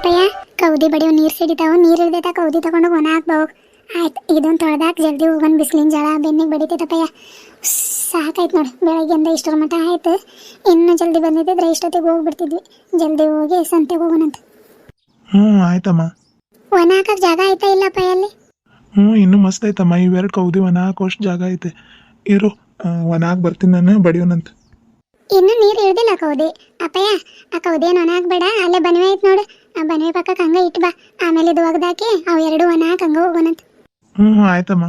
ಅಪ್ಪಯ್ಯ ಕೌದಿ ಬಡಿಯೋ ನೀರು ಸಿಡಿತಾವ ನೀರು ಇಳ್ದೈತ ಕೌದಿ ತಗೊಂಡು ಒಣ ಹಾಕ್ಬೋಕ್ ಆಯ್ತು ಇದೊಂದು ತೊಳ್ದಾಕ ಜಲ್ದಿ ಹೋಗೋಣ ಬಿಸಿಲಿನ ಜಳ ಬೆನ್ನಿಗೆ ಬಡಿತೈತಪ್ಪಯ್ಯ ಸಾಕಾಯ್ತು ನೋಡಿ ಬೆಳಗ್ಗೆಯಿಂದ ಇಷ್ಟರ ಮಟ್ಟ ಆಯ್ತು. ಇನ್ನೂ ಜಲ್ದಿ ಬಂದಿದ್ದಿದ್ರೆ ಇಷ್ಟೊತ್ತಿಗೆ ಹೋಗ್ಬಿಡ್ತಿದ್ವಿ. ಜಲ್ದಿ ಹೋಗಿ ಸಂತೆಗೆ ಹೋಗೋಣಂತ. ಹ್ಞೂ ಆಯ್ತಮ್ಮ. ಒಣ ಹಾಕಕ್ಕೆ ಜಾಗ ಆಯ್ತಾ ಇಲ್ಲಪ್ಪ ಅಲ್ಲಿ? ಹ್ಞೂ ಇನ್ನೂ ಮಸ್ತ್ ಐತಮ್ಮ ಇವೆರಡು ಕೌದಿ ಒಣ ಹಾಕೋಷ್ಟು ಜಾಗ ಐತೆ. ಇರು ಒಣ ಹಾಕಿ ಬರ್ತೀನಿ ನಾನು ಬಡಿಯೋನಂತ. ಇನ್ನು ನೀರು ಇಳ್ದಿಲ್ಲ ಕೌದಿ. ಅಪ್ಪಯ್ಯ ಆ ಕೌದಿ ಏನು ಒಣ ಹಾಕ್ಬೇಡ ಅಲ್ಲೇ ಬನ್ವಿ ಐತೆ ನೋಡು. ಆ ಬನ್ವಿ ಪಕ್ಕಕ್ಕೆ ಹಂಗೆ ಇಟ್ಟು ಬಾ. ಆಮೇಲೆ ಇದು ಒಗ್ದಾಕಿ ಅವು ಎರಡು ಒಣ ಹಾಕಿ ಹಂಗೆ ಹೋಗೋಣಂತ ಹ್ಞೂ ಆಯ್ತಮ್ಮ.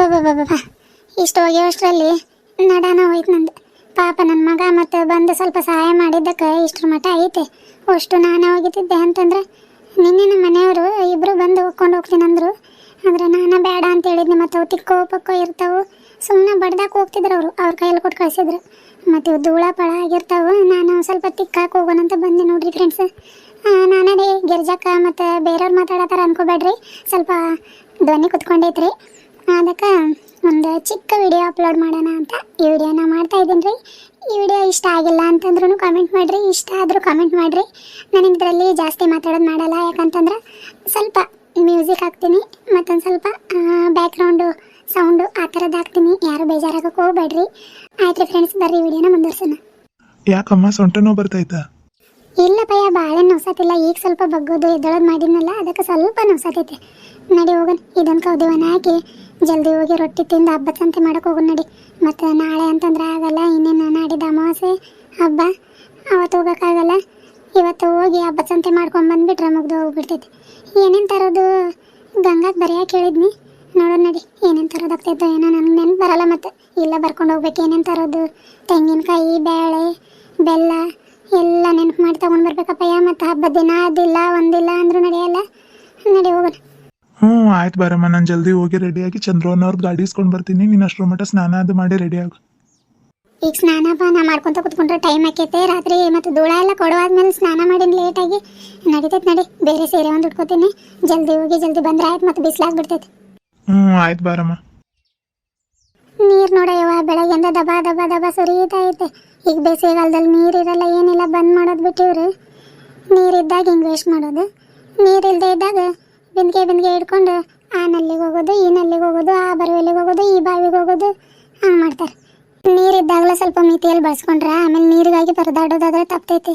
ಹಬ್ಬಬ್ಬಬ್ಬಬ್ಬ ಇಷ್ಟು ಒಗೆಯೋಷ್ಟರಲ್ಲಿ ನಡಾನ ಹೋಯ್ತು ನಂದು. ಪಾಪ ನನ್ನ ಮಗ ಮತ್ತೆ ಬಂದು ಸ್ವಲ್ಪ ಸಹಾಯ ಮಾಡಿದ್ದಕ್ಕೆ ಇಷ್ಟರ ಮಟ್ಟ ಐತೆ. ಅಷ್ಟು ನಾನು ಹೋಗಿದ್ದೆ ಅಂತಂದ್ರೆ ನಿನ್ನೆ ನಮ್ಮ ಮನೆಯವರು ಇಬ್ಬರು ಬಂದು ಹೋಗ್ಕೊಂಡು ಹೋಗ್ತೀನಿ ಅಂದರು. ಆದರೆ ನಾನು ಬೇಡ ಅಂತ ಹೇಳಿದ್ನಿ ಮತ್ತು ಅವು ತಿಕ್ಕೋ ಪಕ್ಕೋ ಇರ್ತಾವೆ. ಸುಮ್ಮನೆ ಬಡ್ದಾಕ್ ಹೋಗ್ತಿದ್ರು ಅವರು. ಅವ್ರ ಕೈಯಲ್ಲಿ ಕೊಟ್ಟು ಕಳಿಸಿದ್ರು. ಮತ್ತು ಇವು ಧೂಳ ಪಳ ಆಗಿರ್ತಾವೆ. ನಾನು ಸ್ವಲ್ಪ ತಿಕ್ಕಾಕ್ ಹೋಗೋಣ ಅಂತ ಬಂದೆ ನೋಡ್ರಿ ಫ್ರೆಂಡ್ಸ್ ನಾನೇ ಗಿರ್ಜಕ್ಕ ಮತ್ತು ಬೇರೆಯವ್ರು ಮಾತಾಡತ್ತಾರ ಅನ್ಕೋಬೇಡ್ರಿ. ಸ್ವಲ್ಪ ಧ್ವನಿ ಕುತ್ಕೊಂಡೈತ್ರಿ. ಅದಕ್ಕೆ ಒಂದು ಚಿಕ್ಕ ವಿಡಿಯೋ ಅಪ್ಲೋಡ್ ಮಾಡೋಣ ಅಂತ ಈ ವಿಡಿಯೋನ ಮಾಡ್ತಾ ಇದ್ದೀನಿ ರೀ. ಈ ವಿಡಿಯೋ ಇಷ್ಟ ಆಗಿಲ್ಲ ಅಂತಂದ್ರೂ ಕಾಮೆಂಟ್ ಮಾಡಿರಿ. ಇಷ್ಟ ಆದರೂ ಕಾಮೆಂಟ್ ಮಾಡಿರಿ. ನಾನು ಇದರಲ್ಲಿ ಜಾಸ್ತಿ ಮಾತಾಡೋದು ಮಾಡಲ್ಲ. ಯಾಕಂತಂದ್ರೆ ಸ್ವಲ್ಪ ಮ್ಯೂಸಿಕ್ ಹಾಕ್ತೀನಿ ಮತ್ತೊಂದು ಸ್ವಲ್ಪ ಬ್ಯಾಕ್ಗ್ರೌಂಡು ಸೌಂಡು ಆ ಥರದ್ದು ಹಾಕ್ತೀನಿ. ಯಾರು ಬೇಜಾರಾಗಕ್ಕೆ ಹೋಗ್ಬೇಡ್ರಿ. ಆಯ್ತು ಫ್ರೆಂಡ್ಸ್ ಬರ್ರಿ ವಿಡಿಯೋನ ಮುಂದುವರ್ಸೋಣ. ಯಾಕಮ್ಮ ಸೊಂಟ ನೋವು ಬರ್ತೈತಾ ಇಲ್ಲ ಭಯ ಭಾಳ ನೋಸತ್ತಿಲ್ಲ ಈಗ ಸ್ವಲ್ಪ ಬಗ್ಗೋದು ಎದ್ದೊಳದು ಮಾಡಿದ್ನಲ್ಲ ಅದಕ್ಕೆ ಸ್ವಲ್ಪ ನೋಸತೈತೆ ನಡಿ ಹೋಗೋಣ. ಇದೊಂದು ಕೌದಿವನ ಹಾಕಿ ಜಲ್ದಿ ಹೋಗಿ ರೊಟ್ಟಿ ತಿಂದು ಹಬ್ಬ ಸಂತೆ ಮಾಡಕ್ಕೆ ಹೋಗೋಣ ನಡಿ. ಮತ್ತು ನಾಳೆ ಅಂತಂದ್ರೆ ಆಗಲ್ಲ, ಇನ್ನೇನು ನಾಡಿದ್ದು ಅಮಾವಾಸ್ಯೆ. ಹಬ್ಬ. ಅವತ್ತು ಹೋಗೋಕ್ಕಾಗಲ್ಲ. ಇವತ್ತು ಹೋಗಿ ಹಬ್ಬ ಸಂತೆ ಮಾಡ್ಕೊಂಡು ಬಂದುಬಿಟ್ರೆ ಮುಗ್ದು ಹೋಗ್ಬಿಡ್ತೈತಿ. ಏನೇನು ತರೋದು? ಗಂಗಾಗೆ ಬರೆಯಕ್ಕೆ ಕೇಳಿದ್ನಿ. ನೋಡೋಣ ನಡಿ, ಏನೇನು ತರೋದಾಗ್ತೈತೋ ಏನೋ ನನಗೆ ನೆನ್ ಬರಲ್ಲ ಮತ್ತು ಇಲ್ಲ ಬರ್ಕೊಂಡು ಹೋಗ್ಬೇಕು, ಏನೇನು ತರೋದು? ತೆಂಗಿನಕಾಯಿ ಬೇಳೆ ಬೆಲ್ಲ, ಎಲ್ಲ ನೆನಪು ಮಾಡಿ ತಗೊಂಡ್ ಬರ್ಬೇಕಪ್ಪಯ್ಯ. ಮತ್ತು ಹಬ್ಬದ ದಿನ ಅದಿಲ್ಲ, ಒಂದಿಲ್ಲ ಅಂದರೂ ನಡೆಯಲ್ಲ. ನಡಿ ಹೋಗೋಣ. ಹ್ಞೂ ಆಯ್ತು ಬರಮ್ಮ ನಾನು ಜಲ್ದಿ ಹೋಗಿ ರೆಡಿಯಾಗಿ ಅವ್ರ ಗಾಡಿ ಇಸ್ಕೊಂಡು ಬರ್ತೀನಿ. ನೀನು ಅಷ್ಟರ ಮಟ್ಟ ಸ್ನಾನ ಅದು ಮಾಡಿ ರೆಡಿ ಆಗು. ಈಗ ಸ್ನಾನ ಪಾನ ಮಾಡ್ಕೊಂತ ಕುತ್ಕೊಂಡ್ರೆ ಟೈಮ್ ಆಕೈತೆ. ರಾತ್ರಿ ಮತ್ತು ಧೂಳ ಎಲ್ಲ ಕೊಡುವಾದ್ಮೇಲೆ ಸ್ನಾನ ಮಾಡಿನ ಲೇಟಾಗಿ ನಡೀತೈತೆ ನಡಿ ಬೇರೆ ಸೇರೆ ಒಂದು ಉಟ್ಕೋತೀನಿ. ಜಲ್ದಿ ಹೋಗಿ ಜಲ್ದಿ ಬಂದ್ರೆ ಆಯ್ತು ಮತ್ತು ಬಿಸಿಲಾಗ್ಬಿಡ್ತೈತೆ ಹ್ಞೂ ಆಯ್ತು ಬಾರಮ್ಮ. ನೀರು ನೋಡಯ್ಯವ ಬೆಳಗ್ಗೆಯಿಂದ ದಬಾ ದಬಾ ದಬಾ ಸುರಿಯುತ್ತಾ ಐತೆ. ಈಗ ಬೇಸಿಗೆಗಾಲದಲ್ಲಿ ನೀರಿರಲ್ಲ ಏನಿಲ್ಲ ಬಂದ್ ಮಾಡೋದು ಬಿಟ್ಟಿವ್ರಿ. ನೀರಿದ್ದಾಗ ಹಿಂಗೆ ವೇಸ್ಟ್ ಮಾಡೋದು. ನೀರಿಲ್ಲದೆ ಇದ್ದಾಗ ಬಿಂದಿಗೆ ಬಿಂದಿಗೆ ಹಿಡ್ಕೊಂಡು, ಆ ನಲ್ಲಿಗೆ ಹೋಗೋದು, ಈ ನಲ್ಲಿಗೆ ಹೋಗೋದು, ಆ ಬರುವೆಲಿಗೆ ಹೋಗೋದು, ಈ ಬಾವಿಗೆ ಹೋಗೋದು, ಹಂಗೆ ಮಾಡ್ತಾರೆ. ನೀರಿದ್ದಾಗಲೇ ಸ್ವಲ್ಪ ಮಿತಿಯಲ್ಲಿ ಬಳಸ್ಕೊಂಡ್ರೆ ಆಮೇಲೆ ನೀರಿಗಾಗಿ ಪರದಾಡೋದಾದ್ರೆ ತಪ್ತೈತಿ.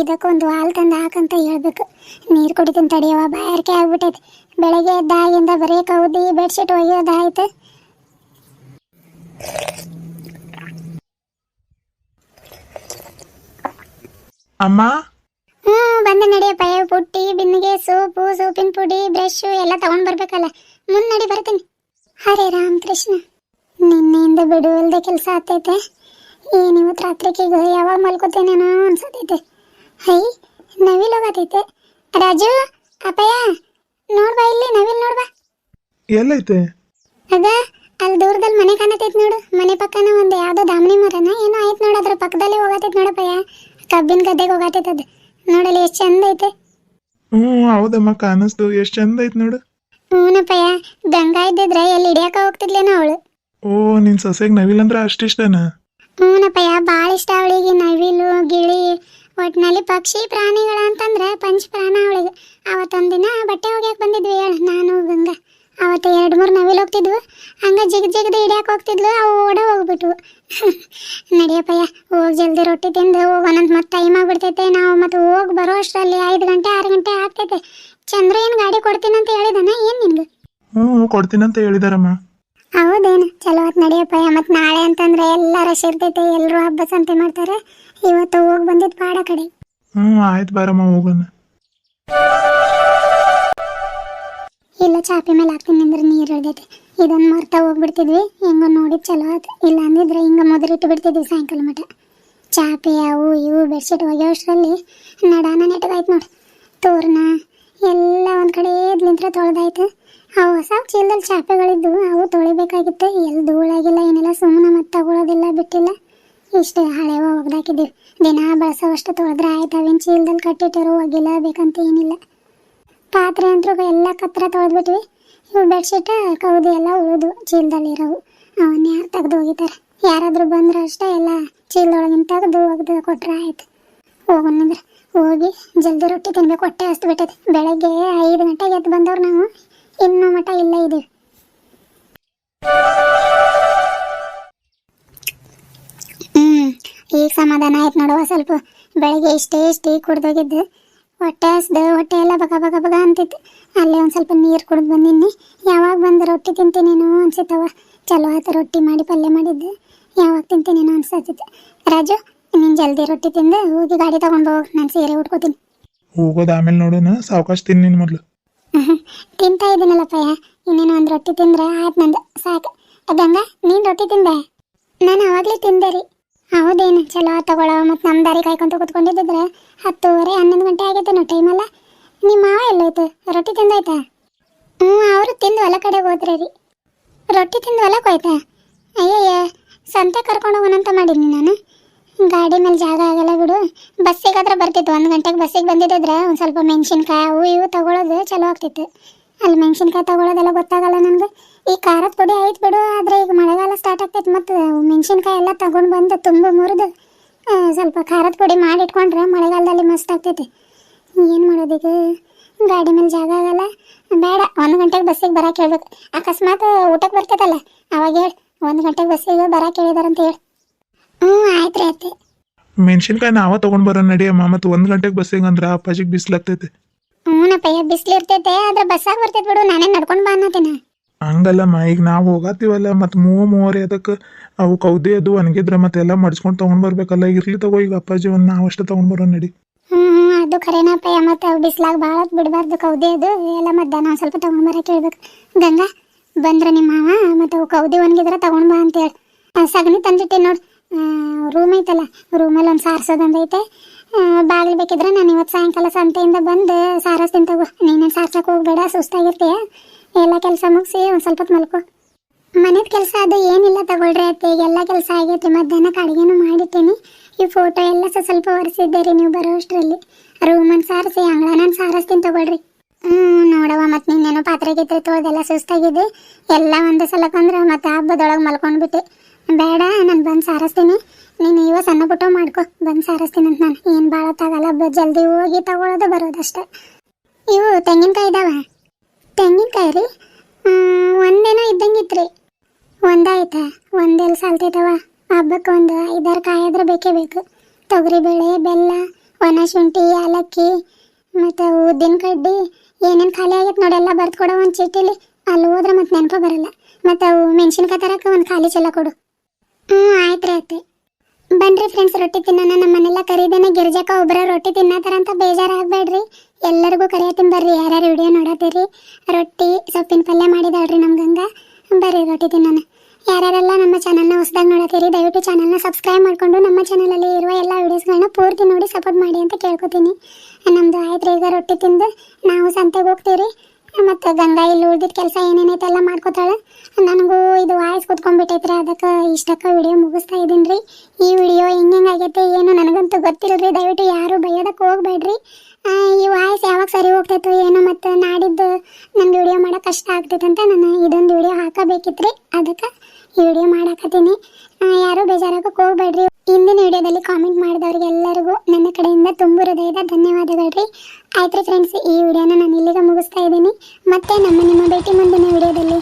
ಇದಕ್ಕೊಂದು ಹಾಲು ತಂದು ಹಾಕಂತ ಹೇಳ್ಬೇಕು. ನೀರು ಕುಡಿತೀನಿ ತಡೆಯುವ ಬಾಯಾರಿಕೆ ಆಗ್ಬಿಟ್ಟೈತಿ. ಬೆಳಗ್ಗೆ ಎದ್ದಾಗಿಂದ ಬರೀ ಕೌದಿ, ಬೆಡ್ಶೀಟ್ ಒಗೆಯೋದಾಯ್ತು ಅಮ್ಮ ಬಂದೆ ನಡೆಯಪ್ಪ ಪುಟ್ಟಿ ಬಿನ್ನಿಗೆ ಸೋಪು ಸೋಪಿನ ಪುಡಿ ಬ್ರಷ್ ಎಲ್ಲ ತಗೊಂಡ್ ಬರ್ಬೇಕಲ್ಲ. ಮುಂದ್ ನಡಿ ಬರ್ತೀನಿ. ಹರೇ ರಾಮ್ ಕೃಷ್ಣ. ನಿನ್ನೆಯಿಂದ ಬಿಡುವಲ್ದೆ ಕೆಲಸ ಆತೈತೆ ಏನ್ ಇವತ್ತು ರಾತ್ರಿಗೆ ಯಾವಾಗ ಮಲ್ಕೋತೇನೇನೋ ಅನ್ಸತೈತೆ. ಹೈ ನವಿಲ್ ಹೋಗತೈತೆ. ರಾಜು ಅಪ್ಪಯ್ಯ ನೋಡ್ಬಾ ಇಲ್ಲಿ ನವಿಲ್ ನೋಡ್ಬಾ ಎಲ್ಲೈತೆ? ಅದ ಅಲ್ಲಿ ದೂರದಲ್ಲಿ ಮನೆ ಕಾಣತೈತೆ ನೋಡು. ಮನೆ ಪಕ್ಕನ ಒಂದು ಯಾವ್ದೋ ದಾಮಣಿ ಮರನ ಏನೋ ಆಯ್ತು ನೋಡು ಅದ್ರ ಪಕ್ಕದಲ್ಲಿ ಹೋಗತೈತ್ ನೋಡಪ್ಪಯ್ಯ. ಕಬ್ಬಿನ ಗದ್ದೆಗೆ ಹೋಗತೈತೆ ಅದು. ನೋಡಲ್ಲಿ ಎಷ್ಟು ಚಂದ ಐತೆ. ಹ್ಞೂ ಹೌದಮ್ಮ ಕಾಣಿಸ್ತು ಎಷ್ಟು ಚಂದ ಐತೆ ನೋಡು. ಹ್ಞೂನಪ್ಪಯ್ಯ ಗಂಗಾ ಇದ್ದಿದ್ರೆ ಎಲ್ಲಿ ಹಿಡಿಯಕ ಹೋಗ್ತಿದ್ಲೇನೋ ಅವಳು. ಓ ನಿನ್ ಸೊಸೆಗೆ ನವಿಲ್ ಅಂದ್ರೆ ಅಷ್ಟಿಷ್ಟನಾ ಹ್ಞೂನಪ್ಪಯ್ಯ ಭಾಳ ಇಷ್ಟ ಅವಳಿಗೆ. ನವಿಲು ಗಿಳಿ ಒಟ್ನಲ್ಲಿ ಪಕ್ಷಿ ಪ್ರಾಣಿಗಳ ಅಂತಂದ್ರೆ ಪಂಚ ಪ್ರಾಣ ಅವಳಿಗೆ. ಅವತ್ತೊಂದಿನ ಬಟ್ಟೆ ಹೋಗ್ಯಾಕ ಬಂದಿದ್ವಿ ಹೇಳ ನಾನು ಗಂಗಾ. ಅವತ್ತು ಎರಡು ಮೂರು ನವಿಲು ಹೋಗ್ತಿದ್ವು. ಹಂಗೆ ಜಿಗ್ ಜಿಗ್ದು ಹಿಡಿಯಕ್ಕೆ ಹೋಗ್ತಿದ್ಲು ಅವು ಓಡ ಹೋಗ್ಬಿಟ್ವು. ನಡಿಯಪ್ಪಯ್ಯ ಹೋಗಿ ಜಲ್ದಿ ರೊಟ್ಟಿ ತಿಂದು ಹೋಗೋಣಂತ ಮತ್ತೆ ಟೈಮ್ ಆಗ್ಬಿಡ್ತೈತೆ. ನಾವು ಮತ್ತೆ ಹೋಗಿ ಬರೋ ಅಷ್ಟರಲ್ಲಿ ಐದು ಗಂಟೆ ಆರು ಗಂಟೆ ಆಗ್ತೈತೆ. ಚಂದ್ರ ಏನು ಗಾಡಿ ಕೊಡ್ತೀನಿ ಅಂತ ಹೇಳಿದಾನ? ಏನು ನಿನ್ಗೆ? ಹ್ಞೂ ಕೊಡ್ತೀನಂತ ಹೇಳಿದಾರಮ್ಮ. ಹೌದೇನು? ಚಲೋ ಆತ್ ನಡಿಯಪ್ಪಯ್ಯ. ಮತ್ತು ನಾಳೆ ಅಂತಂದ್ರೆ ಎಲ್ಲ ರಶ್ ಇರ್ತೈತೆ ಎಲ್ಲರೂ ಹಬ್ಬ ಸಂತೆ ಮಾಡ್ತಾರೆ. ಇವತ್ತು ಹೋಗಿ ಬಂದಿದ್ದು ಪಾಡ ಕಡೆ. ಹ್ಞೂ ಆಯ್ತು ಬಾರಮ್ಮ ಹೋಗೋಣ. ಇಲ್ಲ ಚಾಪೆ ಮೇಲೆ ಹಾಕ್ತೀನಿ ಅಂದ್ರೆ ನೀರು ಇಳ್ದೈತೆ. ಇದನ್ನು ಮರ್ತಾ ಹೋಗ್ಬಿಡ್ತಿದ್ವಿ. ಹೆಂಗೋ ನೋಡಿದ್ ಚಲೋ ಆಯ್ತು ಇಲ್ಲ ಅಂದಿದ್ರೆ ಹಿಂಗೆ ಮೊದಲಿಟ್ಟು ಬಿಡ್ತಿದ್ವಿ ಸಾಯಂಕಾಲ ಮಠ. ಚಾಪೆ, ಅವು ಇವು, ಬೆಡ್ಶೀಟ್ ಒಗೆಯೋಷ್ಟರಲ್ಲಿ ನಡಾನ ನೆಟ್ಟದಾಯ್ತು ನೋಡಿ. ತೋರಣ, ಎಲ್ಲ ಒಂದು ಕಡೆ ಅಂತ ತೊಳೆದಾಯ್ತು. ಅವು ಹೊಸ ಚೀಲದಲ್ಲಿ ಚಾಪೆಗಳಿದ್ದು ಅವು ತೊಳಿಬೇಕಾಗಿತ್ತು. ಎಲ್ಲಿ ಧೂಳಾಗಿಲ್ಲ ಏನಿಲ್ಲ ಸುಮ್ಮನೆ ಮತ್ತೆ ತಗೊಳ್ಳೋದಿಲ್ಲ ಬಿಟ್ಟಿಲ್ಲ. ಇಷ್ಟು ಹಳೆವ ಒಗ್ದಾಕಿದ್ದೀವಿ. ದಿನ ಬಳಸೋವಷ್ಟು ತೊಳೆದ್ರೆ ಆಯ್ತು. ಅವೇನು ಚೀಲದಲ್ಲಿ ಕಟ್ಟಿಟ್ಟಿರೋ ಒಗಿಲ್ಲ ಬೇಕಂತ ಏನಿಲ್ಲ. ಪಾತ್ರೆ ಅಂತೂ ಎಲ್ಲ ಕತ್ರ ತೊಳೆದ್ಬಿಟ್ವಿ. ಇವು ಬೆಡ್ಶೀಟ್, ಕೌದಿ ಎಲ್ಲ ಉಳಿದು ಚೀಲದಲ್ಲಿ ಇರೋವು. ಅವನ್ನ ಯಾರು ತೆಗೆದು ಹೋಗಿದ್ದಾರೆ ಯಾರಾದರೂ ಬಂದ್ರೆ ಅಷ್ಟೇ ಎಲ್ಲ ಚೀಲದೊಳಗಿನ ತೆಗೆದು ಒಗ್ದು ಕೊಟ್ರೆ ಆಯ್ತು. ಹೋಗೋಣಂದ್ರೆ ಹೋಗಿ ಜಲ್ದಿ ರೊಟ್ಟಿ ತಿನ್ಬೇಕು, ಹೊಟ್ಟೆ ಹಸ್ತು ಬಿಟ್ಟೈತೆ ಬೆಳಗ್ಗೆ ಐದು ಗಂಟೆಗೆ ಎದ್ದು ಬಂದವ್ರು ನಾವು. ಇನ್ನೂ ಮಠ ಇಲ್ಲ ಇದ್ದೀವಿ ಹ್ಮ್, ಈಗ ಸಮಾಧಾನ ಆಯ್ತು ನೋಡುವ ಸ್ವಲ್ಪ. ಬೆಳಗ್ಗೆ ಇಷ್ಟೇ ಇಷ್ಟೇ ಕುಡ್ದೋಗಿದ್ದು. ಹೊಟ್ಟೆ ಹಸ್ದು ಹೊಟ್ಟೆ ಎಲ್ಲ ಬಗ ಬಗ ಬಗ ಅಂತಿತ್ತು. ಅಲ್ಲೇ ಒಂದು ಸ್ವಲ್ಪ ನೀರು ಕುಡಿದು ಬಂದಿನಿ ಯಾವಾಗ ಬಂದು ರೊಟ್ಟಿ ತಿಂತೀನೇನೋ ಅನ್ಸಿತ್ತವ ಚಲೋ ಆತ ರೊಟ್ಟಿ ಮಾಡಿ ಪಲ್ಯ ಮಾಡಿದ್ದು. ಯಾವಾಗ ತಿಂತೀನೇನೋ ಅನ್ಸತ್ತಿತ್ತು. ರಾಜು ನೀನು ಜಲ್ದಿ ರೊಟ್ಟಿ ತಿಂದು ಹೋಗಿ ಗಾಡಿ ತಗೊಂಡು ಹೋಗಿ. ನಾನು ಸೀರೆ ಉಟ್ಕೋತೀನಿ. ಹೋಗೋದು ಆಮೇಲೆ ನೋಡೋಣ. ಸಾವಕಾಶ ತಿನ್ನಿನ ನೀನು ಮೊದಲು. ತಿಂತಾ ಇದ್ದೀನಲ್ಲಪ್ಪಯ್ಯ ಇನ್ನೇನು ಒಂದು ರೊಟ್ಟಿ ತಿಂದ್ರೆ ಆಯ್ತು ನಂದು. ಸಾಕು. ಗಂಗಾ ನೀನು ರೊಟ್ಟಿ ತಿಂದೆ? ನಾನು ಆವಾಗಲೇ ತಿಂದೆ ರೀ. ಹೌದೇನು? ಚಲೋ ತಗೊಳ್ಳೋ ಮತ್ತು ನಮ್ಮ ದಾರಿ ಕಾಯ್ಕೊಂತ ಕೂತ್ಕೊಂಡಿದ್ದಿದ್ರೆ ಹತ್ತುವರೆ, ಹನ್ನೊಂದು ಗಂಟೆ ಆಗೈತೇನೋ ಟೈಮಲ್ಲ ನಿಮ್ಮ ಮಾವ ಎಲ್ಲೋಯ್ತು? ರೊಟ್ಟಿ ತಿಂದಾಯ್ತಾ? ಹ್ಞೂ ಅವರು ತಿಂದು ಹೊಲ ಕಡೆ ಹೋದ್ರೆ ರೀ. ರೊಟ್ಟಿ ತಿಂದು ಹೊಲಕ್ಕೆ ಹೋಯ್ತಾ? ಅಯ್ಯಯ್ಯ, ಸಂತೆ ಕರ್ಕೊಂಡು ಹೋಗೋಣಂತ ಮಾಡೀನಿ ನಾನು. ಗಾಡಿ ಮೇಲೆ ಜಾಗ ಆಗಲ್ಲ ಬಿಡು. ಬಸ್ಸಿಗಾದ್ರೆ ಬರ್ತಿತ್ತು. ಒಂದು ಗಂಟೆಗೆ ಬಸ್ಸಿಗೆ ಬಂದಿದ್ದಿದ್ರೆ ಒಂದು ಸ್ವಲ್ಪ ಮೆಣಸಿನ್ಕಾಯಿ ಅವು ಇವು ತಗೊಳ್ಳೋದು ಚಲೋ ಆಗ್ತಿತ್ತು. ಅಲ್ಲಿ ಮೆಣಸಿನ್ಕಾಯಿ ತಗೊಳ್ಳೋದೆಲ್ಲ ಗೊತ್ತಾಗಲ್ಲ ನನಗೆ. ಈ ಖಾರದ ಪುಡಿ ಆಯ್ತು ಬಿಡು. ಆದರೆ ಈಗ ಮಳೆಗಾಲ ಸ್ಟಾರ್ಟ್ ಆಗ್ತೈತೆ ಮತ್ತು ಮೆಣಸಿನ್ಕಾಯಿ ಎಲ್ಲ ತಗೊಂಡು ಬಂದು ತುಂಬ ಮುರಿದು ಸ್ವಲ್ಪ ಖಾರದ ಪುಡಿ ಮಾಡಿ ಇಟ್ಕೊಂಡ್ರೆ ಮಳೆಗಾಲದಲ್ಲಿ ಮಸ್ತ್ ಆಗ್ತೈತಿ. ಏನು ಮಾಡೋದೀಗ? ಗಾಡಿ ಮೇಲೆ ಜಾಗ ಆಗಲ್ಲ. ಬೇಡ ಒಂದು ಗಂಟೆಗೆ ಬಸ್ಸಿಗೆ ಬರಕ್ಕೆ ಹೇಳ್ಬೇಕು. ಅಕಸ್ಮಾತ್ ಊಟಕ್ಕೆ ಬರ್ತೈತಲ್ಲ ಅವಾಗ ಹೇಳಿ. ಒಂದು ಗಂಟೆಗೆ ಬಸ್ಸಿಗೆ ಬರಕ್ಕೆ ಹೇಳಿದಾರಂತ ಹೇಳಿ. ಹ್ಞೂ ಆಯ್ತು ರೀ ಅತ್ತೆ ಮೆಣಸಿನ್ಕಾಯಿ ನಾವ ತೊಗೊಂಡ್ ಬರೋ ನಡಿಯಮ್ಮ ಮತ್ತು ಒಂದು ಗಂಟೆಗೆ ಬಸ್ಸಿಗೆ ಅಂದ್ರೆ ಅಪ್ಪಾಜಿಗೆ ಬಿಸಿಲಾಗ್ತೈತೆ ನಪ್ಪ ಬಿಸಿಲು ಇರ್ತೈತೆ ಆದ್ರೆ ಬಸ್ಸಾಗಿ ಬರ್ತೈತೆ ಬಿಡು ನಾನೇ ನಡ್ಕೊಂಡು ಬಾ ಅನ್ನತೀನಿ ಹಂಗಲ್ಲಮ್ಮ ಈಗ ನಾವು ಹೋಗತ್ತೀವಲ್ಲ ಮತ್ತು ಮೂವ ಮೂವರೆ ಅದಕ್ಕೆ ಅವು ಕೌದಿ ಅದು ಒಣಗಿದ್ರೆ ಮತ್ತೆಲ್ಲ ಮಡ್ಸ್ಕೊಂಡು ತೊಗೊಂಡ್ ಬರ್ಬೇಕಲ್ಲ ಇರ್ಲಿ ತಗೋ ಈಗ ಅಪ್ಪಾಜಿ ಒಂದು ನಾವು ಅಷ್ಟೇ ತೊಗೊಂಡ್ ಬರೋ ನಡಿ. ಅದು ಖರೇನಪ್ಪಯ್ಯ ಮತ್ತೆ ಬಿಸಿಲಾಗ ಭಾಳ ಬಿಡಬಾರ್ದು ಕೌದಿ ಅದು ಎಲ್ಲ ಮಧ್ಯಾಹ್ನ ಒಂದು ಸ್ವಲ್ಪ ತೊಗೊಂಬರಕ್ಕೆ ಹೇಳ್ಬೇಕು ಗಂಗಾ ಬಂದ್ರ ನಿಮ್ಮ ಮಾವ ಮತ್ತೆ ಅವು ಕೌದಿ ಒಣಗಿದ್ರೆ ತಗೊಂಡ್ ಬಾ ಅಂತೇಳಿ. ಆ, ಸಗಣಿ ತಂದಿಟ್ಟೆ ನೋಡಿ ರೂಮ್ ಐತಲ್ಲ ರೂಮಲ್ಲಿ ಒಂದು ಸಾರ್ಸೋದಂದೈತೆ ಬಾಗಿಲು ಬೇಕಿದ್ರೆ ನಾನು ಇವತ್ತು ಸಾಯಂಕಾಲ ಸಂತೆಯಿಂದ ಬಂದು ಸಾರಸ್ತೀನಿ ತಗೋ ನೀನೇನು ಸಾರ್ಸಕ್ಕೆ ಹೋಗ್ಬೇಡ ಸುಸ್ತಾಗಿರ್ತೀಯ? ಎಲ್ಲ ಕೆಲಸ ಮುಗಿಸಿ ಒಂದು ಸ್ವಲ್ಪ ಮಲ್ಕೋ. ಮನೆದ ಕೆಲಸ ಅದು ಏನಿಲ್ಲ ತಗೊಳ್ರಿ ಅತ್ತೆ. ಎಲ್ಲ ಕೆಲಸ ಆಗೈತೆ ಮಧ್ಯಾಹ್ನಕ್ಕೆ ಅಡುಗೆನೂ ಮಾಡಿಟ್ಟೇನಿ. ಈ ಫೋಟೋ ಎಲ್ಲ ಸ ಸ್ವಲ್ಪ ಒರೆಸಿದ್ದೆ ರೀ ನೀವು ಬರೋ ಅಷ್ಟರಲ್ಲಿ. ರೂಮನ್ನು ಸಾರಿಸಿ ಅಂಗಳನ ಸಾರಿಸ್ತೀನಿ ತಗೊಳ್ರಿ. ಹ್ಞೂ ನೋಡವ ಮತ್ತು ನಿನ್ನೇನೋ ಪಾತ್ರೆ ಗೀತ್ರೆ ತೊಳೆದೆಲ್ಲ ಸುಸ್ತಾಗಿದೆ. ಎಲ್ಲ ಒಂದೇ ಸಲಕ್ಕಂದ್ರೆ ಮತ್ತೆ ಹಬ್ಬದೊಳಗೆ ಮಲ್ಕೊಂಡ್ಬಿಟ್ಟೆ. ಬೇಡ, ನಾನು ಬಂದು ಸಾರಿಸ್ತೀನಿ. ನೀನು ಇವ ಸಣ್ಣ ಪುಟ್ಟ ಮಾಡ್ಕೊ. ಬಂದು ಸಾರಿಸ್ತೀನಿ ಅಂತ ನಾನು. ಏನು ಭಾಳ ತಗೋಲ್ಲ ಜಲ್ದಿ ಹೋಗಿ ತಗೊಳ್ಳೋದು ಬರೋದಷ್ಟೇ. ಇವು ತೆಂಗಿನಕಾಯಿ ಇದಾವ? ತೆಂಗಿನಕಾಯಿ ರೀ ಒಂದೇನೋ ಇದ್ದಂಗಿತ್ತು ರೀ ಒಂದಾಯ್ತಾ? ಒಂದೆಲ್ಲಿ ಸಾಲ್ತೈತವ ಹಬ್ಬಕ್ಕೆ ಒಂದು ಐದಾರು ಕಾಯಿ ಆದ್ರೆ ಬೇಕೇ ಬೇಕು. ತೊಗರಿಬೇಳೆ ಬೆಲ್ಲ, ಒಣ ಶುಂಠಿ, ಏಲಕ್ಕಿ, ಮತ್ತು ಉದ್ದಿನ ಕಡ್ಡಿ. ಏನೇನು ಖಾಲಿ ಆಗೈತೆ ನೋಡಿ, ಎಲ್ಲ ಬರ್ದು ಕೊಡೋ ಒಂದು ಚೀಟಿಲಿ. ಅಲ್ಲಿ ಹೋದ್ರೆ ಮತ್ತೆ ನೆನಪು ಬರಲ್ಲ. ಮತ್ತು ಅವು ಮೆಣಸಿನ್ಕಾಯಿ ತರಕ್ಕೆ ಒಂದು ಖಾಲಿ ಚೀಲ ಕೊಡು. ಹ್ಞೂ ಆಯ್ತು ರೀ ಅತ್ತೆ. ಬನ್ರಿ ಫ್ರೆಂಡ್ಸ್ ರೊಟ್ಟಿ ತಿನ್ನೋಣ. ನಮ್ಮ ಮನೆಲ್ಲ ಕರೀದೇನೆ. ಗಿರ್ಜಕ್ಕ ಒಬ್ಬರ ರೊಟ್ಟಿ ತಿನ್ನತಾರ ಅಂತ ಬೇಜಾರಾಗಬೇಡ್ರಿ. ಎಲ್ಲರಿಗೂ ಕರಿಯತ್ತೀನಿ ಬರ್ರಿ. ಯಾರ್ಯಾರು ವಿಡಿಯೋ ನೋಡತ್ತೀರಿ ರೊಟ್ಟಿ ಸೊಪ್ಪಿನ ಪಲ್ಯ ಮಾಡಿದಾಳ್ರಿ ನಮ್ಮ ಗಂಗಾ ಬರ್ರಿ ರೊಟ್ಟಿ ತಿನ್ನೋಣ. ಯಾರ್ಯಾರೆಲ್ಲ ನಮ್ಮ ಚಾನಲ್ನ ಹೊಸದಾಗಿ ನೋಡತ್ತೀರಿ ದಯವಿಟ್ಟು ಚಾನಲ್ನ ಸಬ್ಸ್ಕ್ರೈಬ್ ಮಾಡಿಕೊಂಡು ನಮ್ಮ ಚಾನಲಲ್ಲಿ ಇರುವ ಎಲ್ಲ ವೀಡಿಯೋಸ್ಗಳನ್ನ ಪೂರ್ತಿ ನೋಡಿ ಸಪೋರ್ಟ್ ಮಾಡಿ ಅಂತ ಕೇಳ್ಕೊತೀನಿ. ನಮ್ಮದು ಆಯ್ತು ಈಗ ರೊಟ್ಟಿ ತಿಂದು ನಾವು ಸಂತೆಗೆ ಹೋಗ್ತೀವಿ ಮತ್ತು ಗಂಗಾ ಇಲ್ಲಿ ಉಳಿದಿದ್ದ ಕೆಲಸ ಏನೇನೈತೆ ಎಲ್ಲ ಮಾಡ್ಕೋತಾಳೆ. ನನಗೂ ಇದು ವಾಯ್ಸ್ ಕುತ್ಕೊಂಡ್ಬಿಟ್ಟೈತ್ರಿ, ಅದಕ್ಕೆ ಇಷ್ಟಕ್ಕೆ ವಿಡಿಯೋ ಮುಗಿಸ್ತಾ ಇದ್ದೀನಿ ಈ ವಿಡಿಯೋ ಹೆಂಗೆ ಆಗೈತೆ ಏನು ನನಗಂತೂ ಗೊತ್ತಿಲ್ಲ ದಯವಿಟ್ಟು ಯಾರು ಬೈಯೋದಕ್ಕೆ ಹೋಗ್ಬೇಡ್ರಿ. ಈ ವಾಯ್ಸ್ ಯಾವಾಗ ಸರಿ ಹೋಗ್ತೈತೋ ಏನೋ ಮತ್ತು ನಾಡಿದ್ದು ನನಗೆ ವಿಡಿಯೋ ಮಾಡೋಕೆ ಕಷ್ಟ ಆಗ್ತೈತೆ ಅಂತ ನಾನು ಇದೊಂದು ವಿಡಿಯೋ ಹಾಕಬೇಕಿತ್ತು ರೀ ಅದಕ್ಕೆ ಈ ವಿಡಿಯೋ ಮಾಡಾಕತ್ತೀನಿ. ಯಾರು ಬೇಜಾರಾಗಕ್ಕೆ ಹೋಗ್ಬೇಡ್ರಿ. ಹಿಂದಿನ ವಿಡಿಯೋದಲ್ಲಿ ಕಾಮೆಂಟ್ ಮಾಡಿದವ್ರಿಗೆಲ್ಲರಿಗೂ ನನ್ನ ಕಡೆಯಿಂದ ತುಂಬ ಹೃದಯದ ಧನ್ಯವಾದಗಳು ರೀ ಆಯ್ತು ಫ್ರೆಂಡ್ಸ್ ಈ ವಿಡಿಯೋನ ನಾನು ಇಲ್ಲಿಗೆ ಮುಗಿಸ್ತಾ ಇದ್ದೀನಿ. ಮತ್ತೆ ನಮ್ಮ ನಿಮ್ಮ ಭೇಟಿ ಮುಂದಿನ ವಿಡಿಯೋದಲ್ಲಿ.